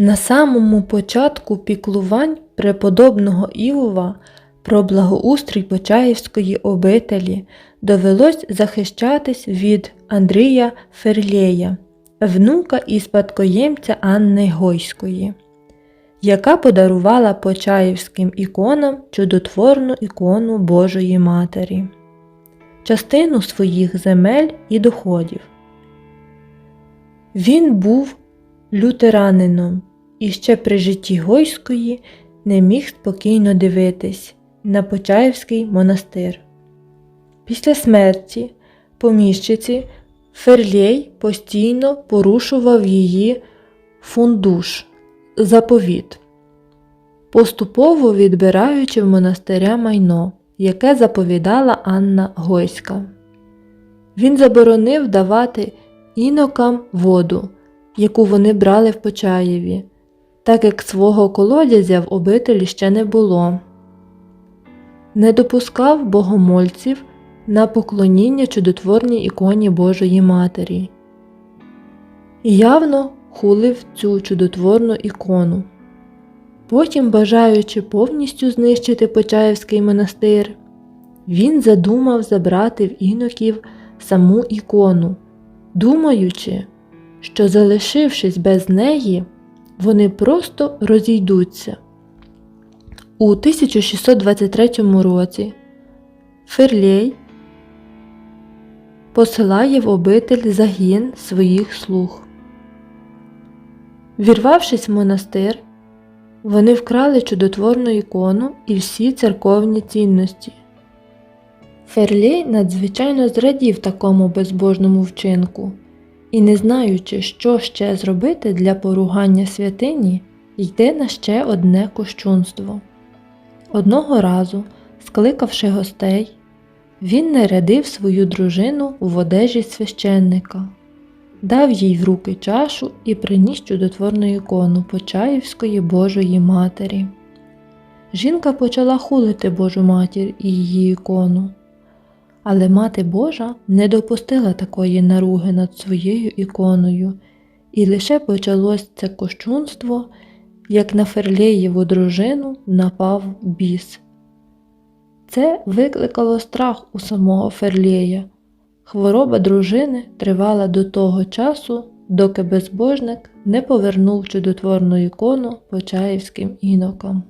На самому початку піклувань преподобного Іова про благоустрій Почаївської обителі довелось захищатись від Андрія Ферлєя, внука і спадкоємця Анни Гойської, яка подарувала Почаївським іконам чудотворну ікону Божої Матері, частину своїх земель і доходів. Він був лютеранином і ще при житті Гойської не міг спокійно дивитись на Почаївський монастир. Після смерті поміщиці Ферлєй постійно порушував її фундуш заповіт, поступово відбираючи в монастиря майно, яке заповідала Анна Гойська. Він заборонив давати інокам воду, яку вони брали в Почаєві, так як свого колодязя в обителі ще не було. Не допускав богомольців на поклоніння чудотворній іконі Божої Матері. І явно хулив цю чудотворну ікону. Потім, бажаючи повністю знищити Почаївський монастир, він задумав забрати в іноків саму ікону, думаючи, що, залишившись без неї, вони просто розійдуться. У 1623 році Ферлєй посилає в обитель загін своїх слуг. Вірвавшись в монастир, вони вкрали чудотворну ікону і всі церковні цінності. Ферлєй надзвичайно зрадів такому безбожному вчинку і, не знаючи, що ще зробити для поругання святині, йде на ще одне кощунство. Одного разу, скликавши гостей, він нарядив свою дружину в одежі священника, дав їй в руки чашу і приніс чудотворну ікону Почаївської Божої Матері. Жінка почала хулити Божу матір і її ікону. Але Мати Божа не допустила такої наруги над своєю іконою, і лише почалось це кощунство, як на Ферлєєву дружину напав біс. Це викликало страх у самого Ферлєя. Хвороба дружини тривала до того часу, доки безбожник не повернув чудотворну ікону почаївським інокам.